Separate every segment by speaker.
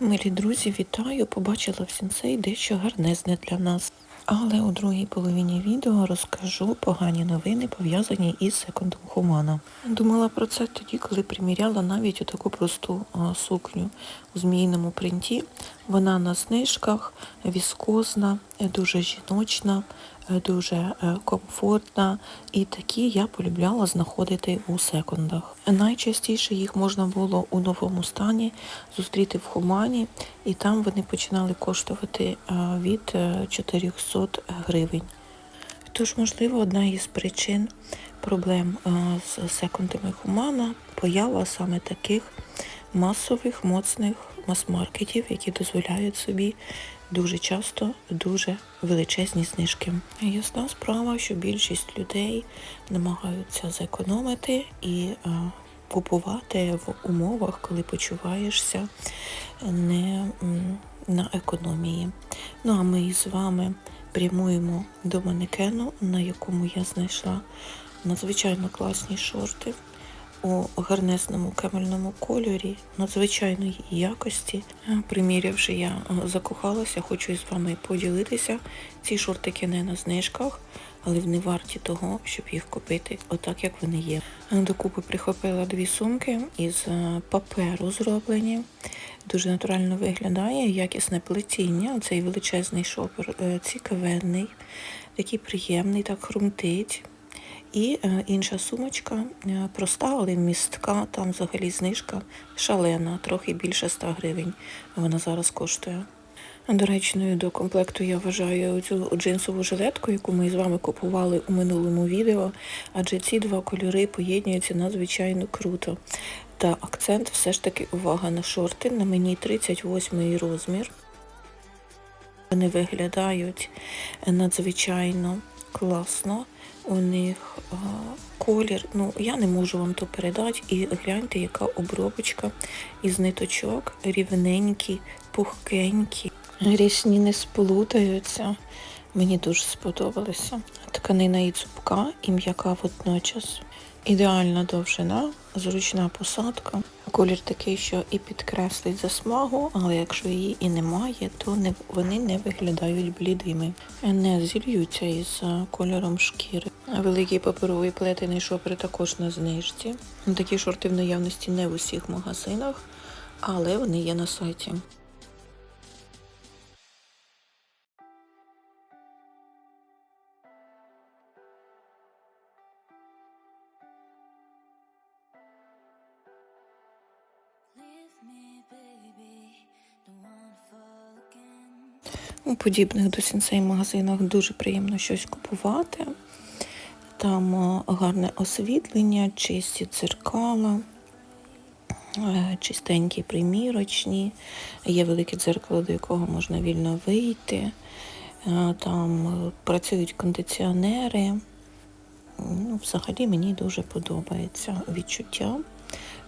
Speaker 1: Милі друзі, вітаю! Побачила в сінцей дещо гарнезне для нас. Але у другій половині відео розкажу погані новини, пов'язані із секондом Хумана. Думала про це тоді, коли приміряла навіть таку просту сукню у змійному принті. Вона на знижках, віскозна, е, дуже жіночна, е, дуже е, комфортна. І такі я полюбляла знаходити у секондах. Найчастіше їх можна було у новому стані зустріти в Хумані, і там вони починали коштувати е, від е, 400 гривень. Тож, можливо, одна із причин проблем е, з секундами Хумана поява саме таких масових, моцних мас-маркетів, які дозволяють собі дуже часто дуже величезні знижки. Ясна справа, що більшість людей намагаються зекономити і е, купувати в умовах, коли почуваєшся не на економії. Ну а ми з вами прямуємо до манекену, на якому я знайшла надзвичайно класні шорти у гарнесному кемельному кольорі, надзвичайної якості. Е, Примірявши, я е, закохалася, хочу із вами поділитися. Ці шортики не на знижках, але вони варті того, щоб їх купити отак, як вони є. Е, Докупи прихопила дві сумки із паперу зроблені. Дуже натурально виглядає, якісне плетіння. Цей величезний шопер цікавенний, такий приємний, так хрумтить. І е, інша сумочка е, проста, але містка, там взагалі знижка шалена, трохи більше 100 гривень. Вона зараз коштує. Доречною до комплекту я вважаю цю джинсову жилетку, яку ми з вами купували у минулому відео, адже ці два кольори поєднуються надзвичайно круто. Та акцент все ж таки увага на шорти. На мені 38 розмір. Вони виглядають надзвичайно класно. У них а, колір, ну я не можу вам то передати. І гляньте, яка обробочка із ниточок, рівненькі, пухкенькі. Грішні не сплутаються. Мені дуже сподобалося. Тканина і цупка, і м'яка водночас. Ідеальна довжина, зручна посадка. Колір такий, що і підкреслить засмагу, але якщо її і немає, то не, вони не виглядають блідими. Не зільються із е, кольором шкіри. Великий паперовий плетений шопер також на знижці. Такі шорти в наявності не в усіх магазинах, але вони є на сайті. Подібних до сінсей магазинах дуже приємно щось купувати. Там е, гарне освітлення, чисті дзеркала, е, чистенькі примірочні, є велике дзеркало, до якого можна вільно вийти. Е, Там працюють кондиціонери. Ну, взагалі мені дуже подобається відчуття.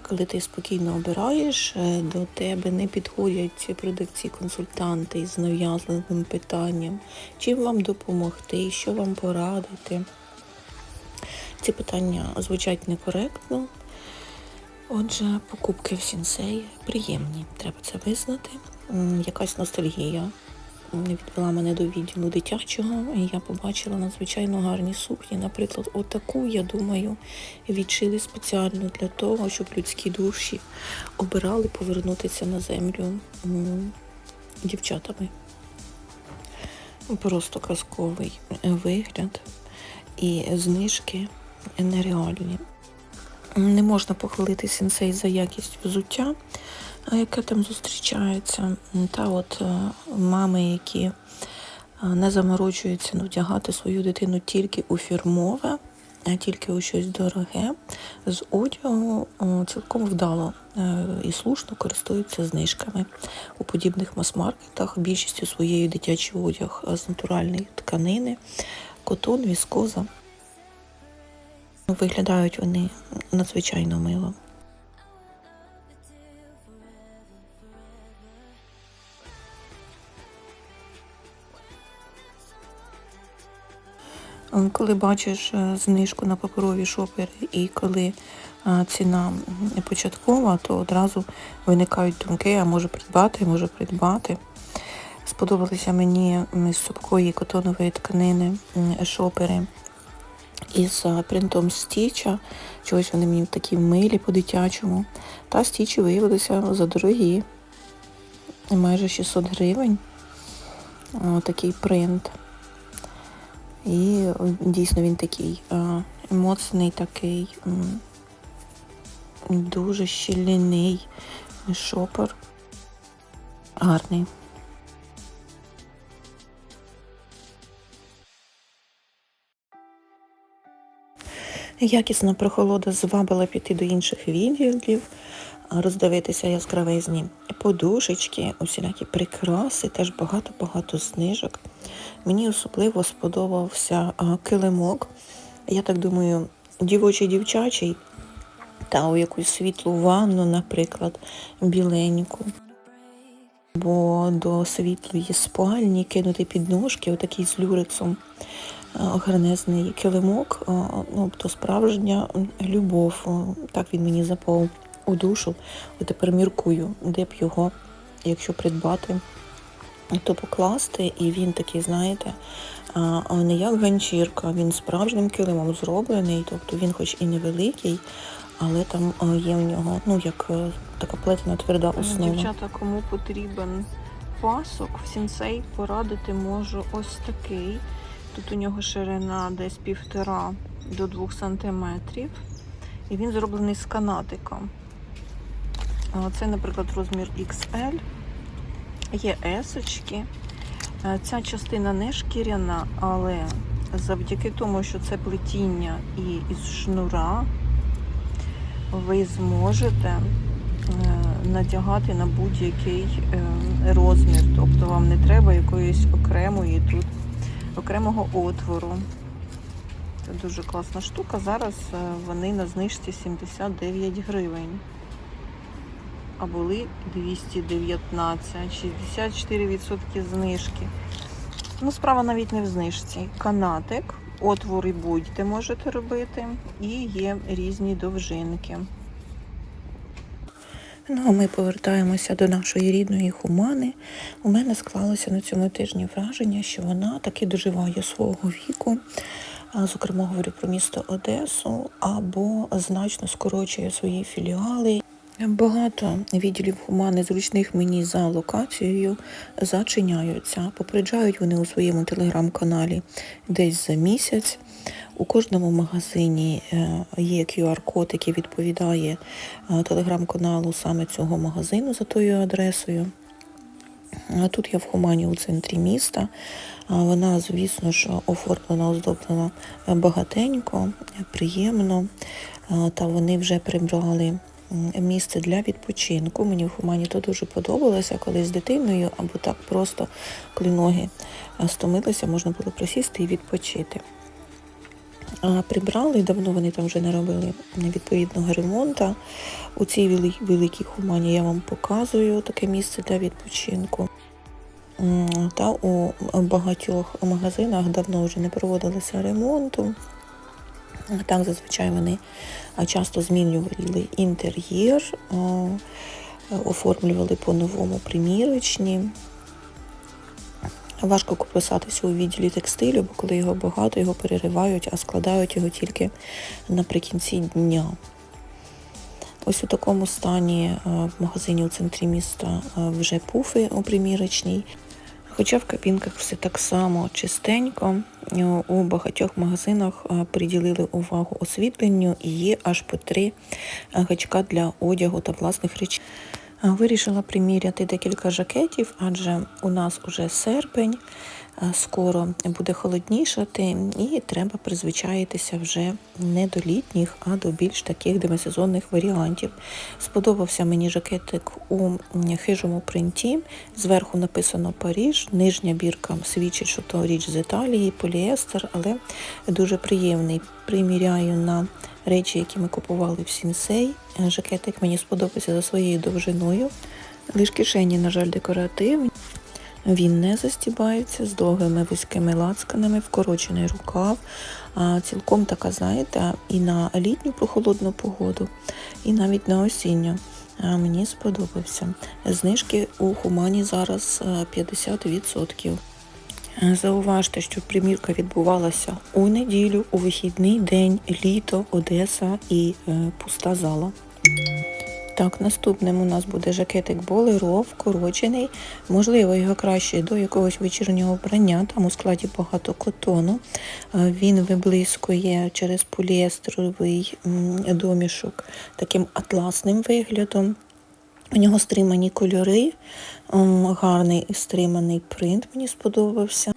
Speaker 1: Коли ти спокійно обираєш, е, до тебе не підходять продавці-консультанти з нав'язливим питанням, чим вам допомогти, що вам порадити. Ці питання звучать некоректно. Отже, покупки в сінсей приємні, треба це визнати. Якась ностальгія відвела мене до відділу дитячого, і я побачила надзвичайно гарні сукні. Наприклад, отаку, я думаю, відшили спеціально для того, щоб людські душі обирали повернутися на землю дівчатами. Просто казковий вигляд і знижки нереальні. Не можна похвалити сенсей за якість взуття, яке там зустрічається. Та от е, мами, які е, не заморочуються вдягати свою дитину тільки у фірмове, а тільки у щось дороге, з одягу цілком вдало е, і слушно користуються знижками. У подібних мас-маркетах більшістю своєї дитячий одяг з натуральної тканини, котон, віскоза. Виглядають вони надзвичайно мило. Коли бачиш е, знижку на паперові шопери і коли ціна початкова, то одразу виникають думки, а може придбати, може придбати. Сподобалися мені з супкої котонової тканини шопери із а, принтом стіча. Чогось вони мені такі милі по-дитячому. Та стічі виявилися задорогі. Майже 600 гривень. Такий принт. І дійсно він такий а, моцний, такий, дуже щільний шопер. Гарний. Якісна прохолода звабила піти до інших відділів, роздивитися яскравезні подушечки, усілякі прикраси, теж багато-багато знижок. Мені особливо сподобався килимок. Я так думаю, дівочий дівчачий та у якусь світлу ванну, наприклад, біленьку. Бо до світлої спальні кинути під ножки, отакий з люрексом гарнезний килимок, а, ну, то справжня любов. Так він мені запав у душу. І тепер міркую, де б його, якщо придбати, то покласти. І він такий, знаєте, не як ганчірка, він справжнім килимом зроблений, тобто він хоч і невеликий, але там є в нього, ну, як е, така плетена тверда основа.
Speaker 2: Дівчата, кому потрібен пасок, в сінсей порадити можу ось такий. Тут у нього ширина десь півтора до двох сантиметрів. І він зроблений з канатиком. Це, наприклад, розмір XL. Є есочки. Е, Ця частина не шкіряна, але завдяки тому, що це плетіння і із шнура, ви зможете е, надягати на будь-який е, розмір. Тобто вам не треба якоїсь окремої тут окремого отвору. Це дуже класна штука. Зараз е, вони на знижці 79 гривень. А були 219, 64% знижки. Ну, справа навіть не в знижці. Канатик, отвори будь-де можете робити, і є різні довжинки.
Speaker 1: Ну, а ми повертаємося до нашої рідної хумани. У мене склалося на цьому тижні враження, що вона таки доживає свого віку. Зокрема, говорю про місто Одесу, або значно скорочує свої філіали. Багато відділів хумани зручних мені за локацією зачиняються. Попереджають вони у своєму телеграм-каналі десь за місяць. У кожному магазині е, є QR-код, який відповідає е, телеграм-каналу саме цього магазину за тою адресою. Тут я в Хумані у центрі міста. Вона, звісно ж, оформлена, оздоблена багатенько, приємно. Та вони вже прибрали місце для відпочинку. Мені в Хумані то дуже подобалося, коли з дитиною або так просто, коли ноги стомилися, можна було присісти і відпочити. Прибрали, давно вони там вже не робили відповідного ремонту. У цій великій хумані я вам показую таке місце для відпочинку. Та у багатьох магазинах давно вже не проводилося ремонту. Так, зазвичай вони часто змінювали інтер'єр, оформлювали по-новому примірочні. Важко куписатися у відділі текстилю, бо коли його багато, його переривають, а складають його тільки наприкінці дня. Ось у такому стані е, в магазині у центрі міста е, вже пуфи у примірочній. Хоча в кабінках все так само чистенько, е, у багатьох магазинах приділили увагу освітленню і є аж по три гачка для одягу та власних речей. Е, Вирішила приміряти декілька жакетів, адже у нас уже серпень, е, скоро буде холоднішати, і треба призвичаїтися вже не до літніх, а до більш таких демисезонних варіантів. Сподобався мені жакетик у хижому принті. Зверху написано Паріж, нижня бірка свідчить, що то річ з Італії, поліестер, але дуже приємний. Приміряю на речі, які ми купували в Сінсей. Е, Жакетик мені сподобався за своєю довжиною. Лиш кишені, на жаль, декоративні. Він не застібається з довгими вузькими лацканами, вкорочений рукав. Цілком така, знаєте, і на літню прохолодну погоду, і навіть на осінню. Мені сподобався. Знижки у Хумані зараз е, 50%. Е, Зауважте, що примірка відбувалася у неділю, у вихідний день, літо, Одеса і е, пуста зала. Так, наступним у нас буде жакетик болеро, вкорочений. Можливо, його краще до якогось вечірнього вбрання, там у складі багато котону. Е, Він виблискує через поліестровий домішок таким атласним виглядом. У нього стримані кольори, гарний стриманий принт мені сподобався.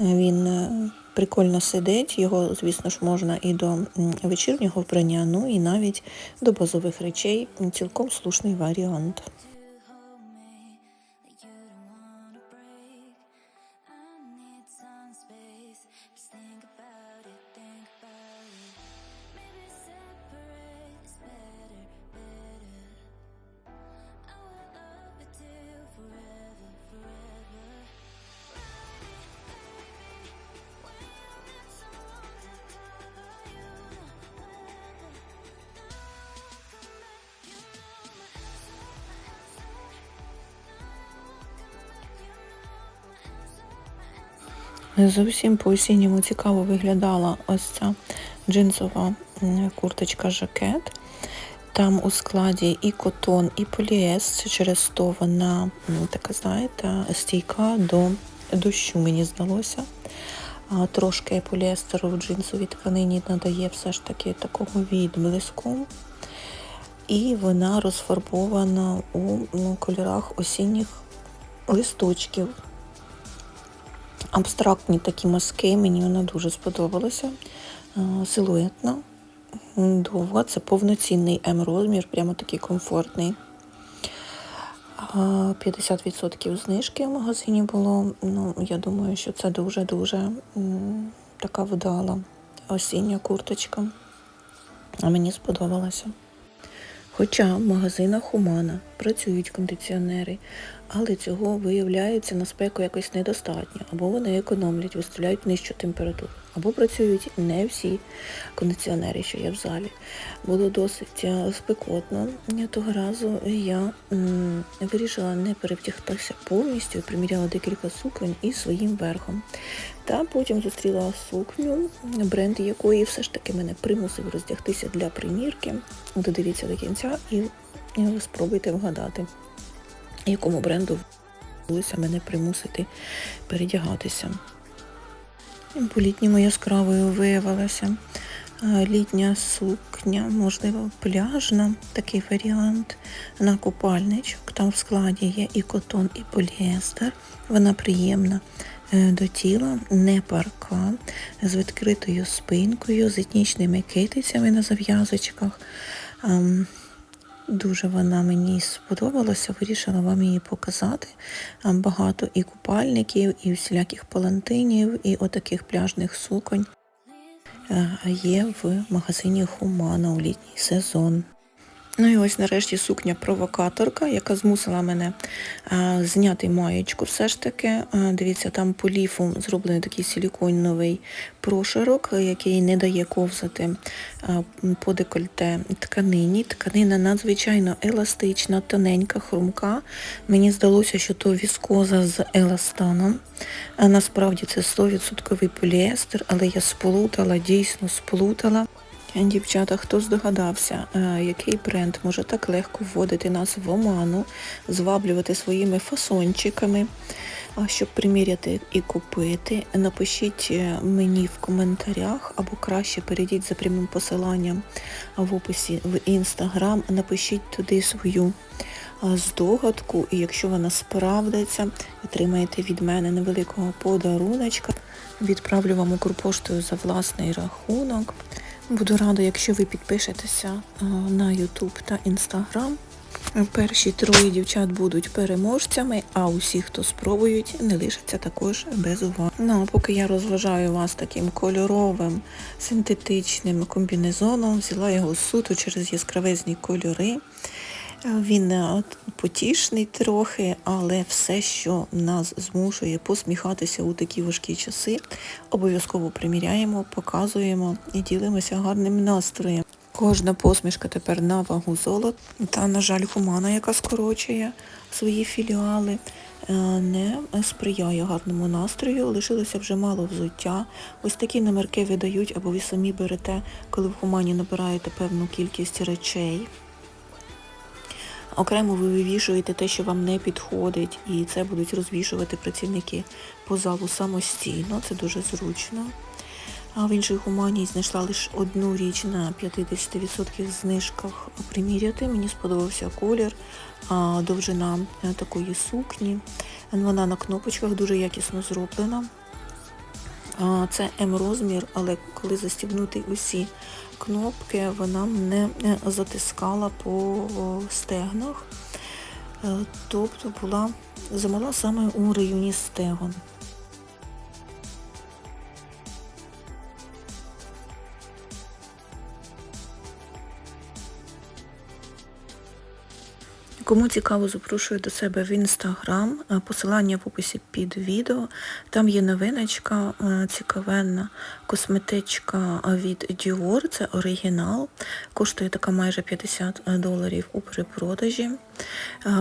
Speaker 1: Він е, прикольно сидить, його, звісно ж, можна і до вечірнього вбрання, ну і навіть до базових речей. Цілком слушний варіант. Зовсім по осінньому цікаво виглядала ось ця джинсова курточка жакет. Там у складі і котон, і поліес. Через то вона така, знаєте, стійка до дощу, мені здалося. Трошки поліестеру в джинсовій тканині надає все ж таки такого відблиску. І вона розфарбована у ну, кольорах осінніх листочків абстрактні такі маски, мені вона дуже сподобалася. Е, Силуетна, довга, це повноцінний М-розмір, прямо такий комфортний. 50% знижки в магазині було. Ну, я думаю, що це дуже-дуже така вдала осіння курточка. А мені сподобалася. Хоча в магазинах Хумана працюють кондиціонери, але цього виявляється на спеку якось недостатньо, або вони економлять, виставляють нижчу температуру, або працюють не всі кондиціонери, що є в залі. Було досить е, спекотно того разу. Я м, вирішила не перевтягтися повністю, приміряла декілька суконь із своїм верхом. Та потім зустріла сукню, бренд якої все ж таки мене примусив роздягтися для примірки. Додивіться до кінця і спробуйте вгадати, якому бренду вдалося мене примусити передягатися. По-літньому яскравою виявилася літня сукня, можливо, пляжна, такий варіант на купальничок. Там в складі є і котон, і поліестер. Вона приємна е, до тіла, не парка, з відкритою спинкою, з етнічними китицями на зав'язочках. Дуже вона мені сподобалася, вирішила вам її показати. Багато і купальників, і всіляких палантинів, і отаких пляжних суконь е, є в магазині Хумана у літній сезон. Ну і ось нарешті сукня-провокаторка, яка змусила мене а, зняти маєчку все ж таки. А, дивіться, там по ліфу зроблений такий силіконовий прошарок, який не дає ковзати а, по декольте тканині. Тканина надзвичайно еластична, тоненька, хрумка. Мені здалося, що то віскоза з еластаном. А насправді це 100% поліестер, але я сплутала, дійсно сплутала. Дівчата, хто здогадався, е, який бренд може так легко вводити нас в оману, зваблювати своїми фасончиками, щоб приміряти і купити, напишіть е, мені в коментарях, або краще перейдіть за прямим посиланням в описі в інстаграм, напишіть туди свою здогадку, і якщо вона справдиться, отримаєте від мене невеликого подаруночка. Відправлю вам Укрпоштою за власний рахунок. Буду рада, якщо ви підпишетеся на YouTube та Instagram. Перші троє дівчат будуть переможцями, а усі, хто спробують, не лишаться також без уваги. Ну, а поки я розважаю вас таким кольоровим, синтетичним комбінезоном, взяла його суто через яскравезні кольори. Він е, потішний трохи, але все, що нас змушує посміхатися у такі важкі часи, обов'язково приміряємо, показуємо і ділимося гарним настроєм. Кожна посмішка тепер на вагу золота. Та, на жаль, хумана, яка скорочує свої філіали, е, не сприяє гарному настрою. Лишилося вже мало взуття. Ось такі номерки видають, або ви самі берете, коли в хумані набираєте певну кількість речей. Окремо ви вивішуєте те, що вам не підходить, і це будуть розвішувати працівники по залу самостійно, це дуже зручно. А в іншій гуманії знайшла лише одну річ на 50% знижках приміряти. Мені сподобався колір, довжина е, такої сукні. Вона на кнопочках дуже якісно зроблена. Це М-розмір, але коли застібнути усі кнопки, вона не е, затискала по стегнах. Е, Тобто була замала саме у районі стегон. Кому цікаво, запрошую до себе в інстаграм. Е, Посилання в описі під відео. Там є новиночка е, цікавенна, косметичка від Dior, це оригінал. Коштує така майже 50 доларів у перепродажі. Е,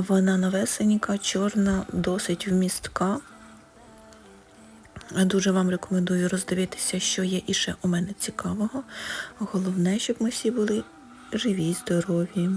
Speaker 1: Вона новесенька, чорна, досить вмістка. Дуже вам рекомендую роздивитися, що є і ще у мене цікавого. Головне, щоб ми всі були живі здорові.